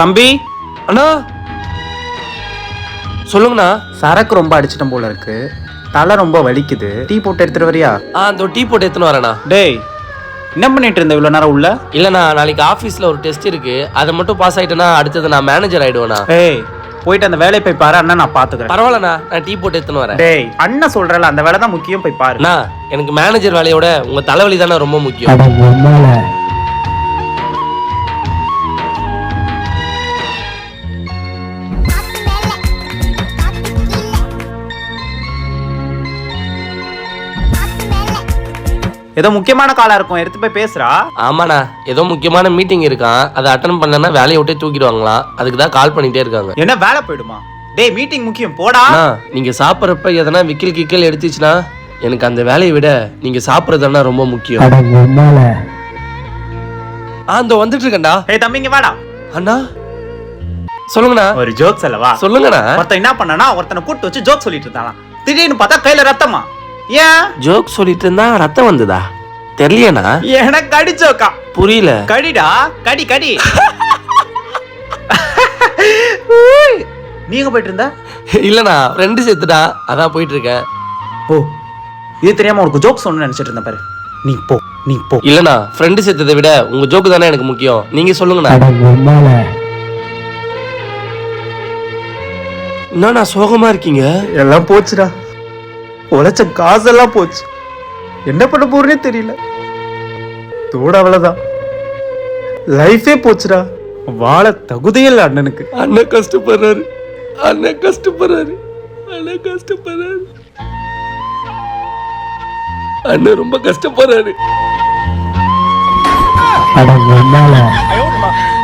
தம்பி? அண்ணா! சொல்லுங்கண்ணா. சரக்கு ரொம்ப அடிச்சிட்டோம் போல இருக்கு. தலை ரொம்ப வலிக்குது. டீ போட்டு எடுத்துட்டு வரியா? ஆ அந்த டீ போட்டு எடுத்துன்னு வரேண்ணா. டேய் என்ன பண்ணிட்டு இருந்த இவ்வளவு நேரம் உள்ள? இல்லைண்ணா நாளைக்கு ஆஃபீஸில் ஒரு டெஸ்ட் இருக்கு. அதை மட்டும் பாஸ் ஆயிட்டேன்னா அடுத்தது நான் மேனேஜர் ஆயிடுவேண்ணா. ஏய் போயிட்டு அந்த வேலையை போய் பாரு அண்ணா நான் பாத்துக்கிறேன். பரவாயில்லண்ணா நான் டீ போட்டு எடுத்துன்னு வரேன். டேய் அண்ணன் சொல்றல அந்த வேலை தான் முக்கியம் போய் பாரு. அண்ணா எனக்கு மேனேஜர் வேலையோட உங்க தலைவலி தானே ரொம்ப முக்கியம். ஏதோ முக்கியமான காலா இருக்கும். எடுத்து போய் பேசுறா. ஆமாண்ணா. ஏதோ முக்கியமான மீட்டிங் இருக்கான். அதை அட்டன் பண்ணலன்னா வேலையை விட்டே தூக்கிடுவாங்களாம் அதுக்கு தான் கால் பண்ணிட்டே இருக்காங்க. என்ன வேலை போயிடுமா? டேய் மீட்டிங் முக்கியம். போடா. அண்ணா நீங்க சாப்பிட்றப்ப எதனா விக்கில் கிக்கில் எடுத்துச்சுன்னா எனக்கு அந்த வேலையை விட நீங்க சாப்பிட்றதுனா ரொம்ப முக்கியம். ஆ இந்த வந்துட்டு இருக்கேன்டா. ஏய் தம்பி இங்க வாடா. அண்ணா சொல்லுங்கண்ணா. ஒரு ஜோக்ஸ் அல்லவா சொல்லுங்கண்ணா. ஒருத்தன் என்ன பண்ணனா ஒருத்தனை கூட்டு வச்சு ஜோக் சொல்லிட்டு இருந்தானா. திடீர்னு பார்த்தா கையில ரத்தமா? ஏன்? ஜோக் சொல்லிட்டு இருந்தா ரத்தம் வந்ததா? தெரியலண்ணா. எனக்கு அடிச்சோக்கா புரியல. கடிடா? கடி கடி. நீங்க போயிட்டு இருந்த இல்லண்ணா ஃப்ரெண்டு செத்துட்டா அதான் போயிட்டு இருக்கேன் போ. இது தெரியாம உனக்கு ஜோக் சொல்லணும்னு நினைச்சிட்டு இருந்தேன் பாரு. நீ போ நீ போ. இல்லண்ணா ஃப்ரெண்டு செத்ததை விட உங்க ஜோக்கு தானே எனக்கு முக்கியம். நீங்க சொல்லுங்கண்ணா. என்னண்ணா சோகமா இருக்கீங்க? எல்லாம் போச்சுடா. உழைச்ச காசெல்லாம் போச்சு. என்ன பண்ண போறேனே தெரியல. தோட அவ்வளவுதான். லைஃபே போச்சுடா. வாழ தகுதியில் அண்ணனுக்கு. அண்ணன் கஷ்டப்படுறாரு. அண்ணன் கஷ்டப்படுறாரு. அண்ணன் கஷ்டப்படுறாரு. அண்ணன் ரொம்ப கஷ்டப்படுறாரு. அட